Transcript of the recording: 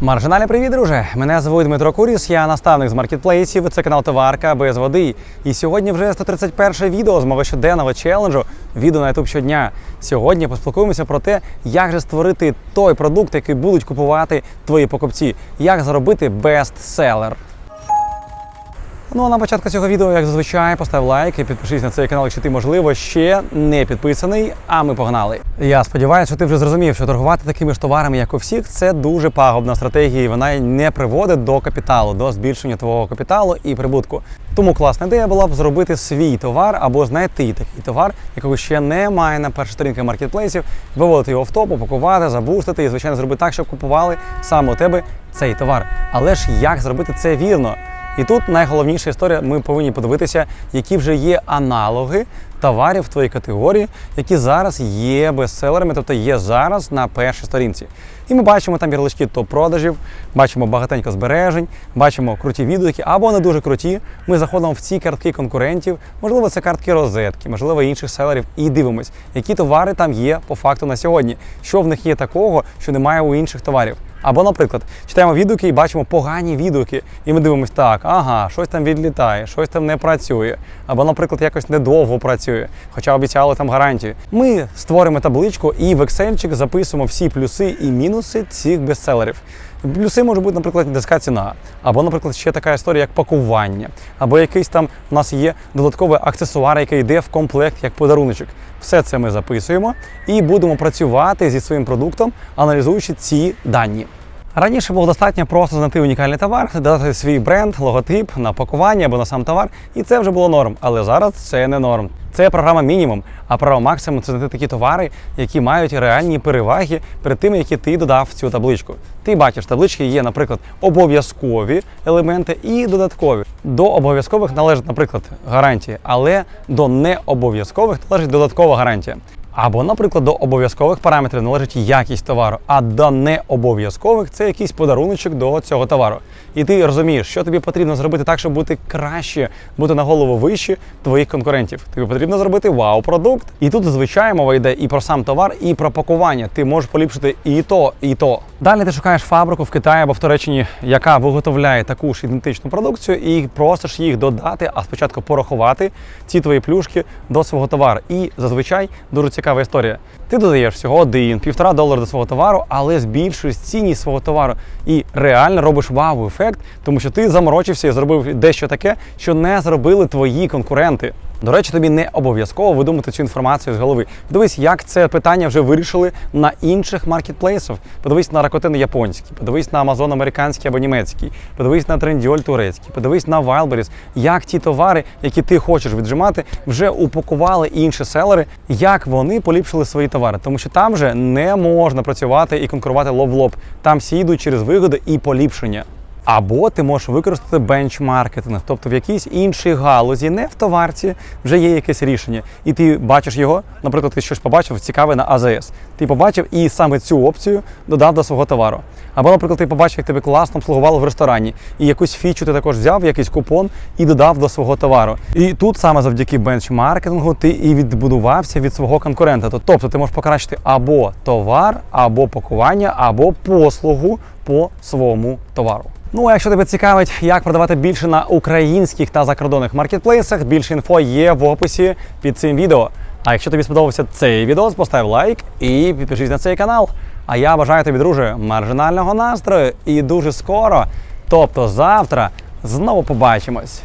Маржинальний привіт, друже! Мене звуть Дмитро Куріс, я наставник з маркетплейсів. Це канал Товарка без води. І сьогодні вже 131 відео з мого щоденного челенджу. Відео на YouTube щодня. Сьогодні поспілкуємося про те, як же створити той продукт, який будуть купувати твої покупці, як зробити бестселер. Ну а на початку цього відео, як зазвичай, постав лайк і підпишись на цей канал, якщо ти, можливо, ще не підписаний. А ми погнали. Я сподіваюся, що ти вже зрозумів, що торгувати такими ж товарами, як у всіх, це дуже пагубна стратегія, і вона не приводить до капіталу, до збільшення твого капіталу і прибутку. Тому класна ідея була б зробити свій товар або знайти такий товар, якого ще немає на першій сторінці маркетплейсів, виводити його в топ, упакувати, забустити і, звичайно, зробити так, щоб купували саме у тебе цей товар. Але ж як зробити це вірно? І тут найголовніша історія. Ми повинні подивитися, які вже є аналоги товарів в твоїй категорії, які зараз є бестселерами, тобто є зараз на першій сторінці. І ми бачимо там ярлички топ-продажів, бачимо багатенько збережень, бачимо круті відгуки або не дуже круті. Ми заходимо в ці картки конкурентів, можливо, це картки розетки, можливо, інших селерів, і дивимось, які товари там є по факту на сьогодні, що в них є такого, що немає у інших товарів. Або, наприклад, читаємо відгуки і бачимо погані відгуки, і ми дивимося, так, ага, щось там відлітає, щось там не працює. Або, наприклад, якось недовго працює, хоча обіцяли там гарантію. Ми створимо табличку і в Excel записуємо всі плюси і мінуси цих бестселерів. Плюси можуть бути, наприклад, низька ціна, або, наприклад, ще така історія, як пакування, або якийсь там у нас є додатковий аксесуар, який йде в комплект як подаруночок. Все це ми записуємо і будемо працювати зі своїм продуктом, аналізуючи ці дані. Раніше було достатньо просто знайти унікальний товар, додати свій бренд, логотип на пакування або на сам товар, і це вже було норм. Але зараз це не норм. Це програма мінімум, а програма максимум це знайти такі товари, які мають реальні переваги перед тими, які ти додав в цю табличку. Ти бачиш, в табличці є, наприклад, обов'язкові елементи і додаткові. До обов'язкових належить, наприклад, гарантії, але до необов'язкових належить додаткова гарантія. Або, наприклад, до обов'язкових параметрів належить якість товару, а до необов'язкових це якийсь подаруночок до цього товару. І ти розумієш, що тобі потрібно зробити так, щоб бути краще, бути на голову вище твоїх конкурентів. Тобі потрібно зробити вау-продукт. І тут зазвичай мова йде і про сам товар, і про пакування. Ти можеш поліпшити і то, і то. Далі ти шукаєш фабрику в Китаї або в Туреччині, яка виготовляє таку ж ідентичну продукцію, і просиш їх додати, а спочатку порахувати ці твої плюшки до свого товару. І зазвичай дуже цікава історія. Ти додаєш всього один, півтора долара до свого товару, але збільшуєш цінність свого товару і реально робиш вау-ефект, тому що ти заморочився і зробив дещо таке, що не зробили твої конкуренти. До речі, тобі не обов'язково видумати цю інформацію з голови. Подивись, як це питання вже вирішили на інших маркетплейсах. Подивись на Rakuten японський, подивись на Amazon американський або німецький, подивись на Trendyol турецький, подивись на Wildberries, як ті товари, які ти хочеш віджимати, вже упакували інші селери, як вони поліпшили свої товари. Тому що там вже не можна працювати і конкурувати лоб в лоб. Там всі йдуть через вигоди і поліпшення. Або ти можеш використати бенчмаркетинг, тобто в якійсь іншій галузі, не в товарці, вже є якесь рішення. І ти бачиш його, наприклад, ти щось побачив цікаве на АЗС. Ти побачив і саме цю опцію додав до свого товару. Або, наприклад, ти побачив, як тебе класно обслугували в ресторані, і якусь фічу ти також взяв, якийсь купон і додав до свого товару. І тут саме завдяки бенчмаркетингу ти і відбудувався від свого конкурента. Тобто ти можеш покращити або товар, або пакування, або послугу по своєму товару. Ну а якщо тебе цікавить, як продавати більше на українських та закордонних маркетплейсах, більше інфо є в описі під цим відео. А якщо тобі сподобався цей відео, постав лайк і підпишись на цей канал. А я бажаю тобі, друже, маржинального настрою і дуже скоро, тобто завтра, знову побачимось.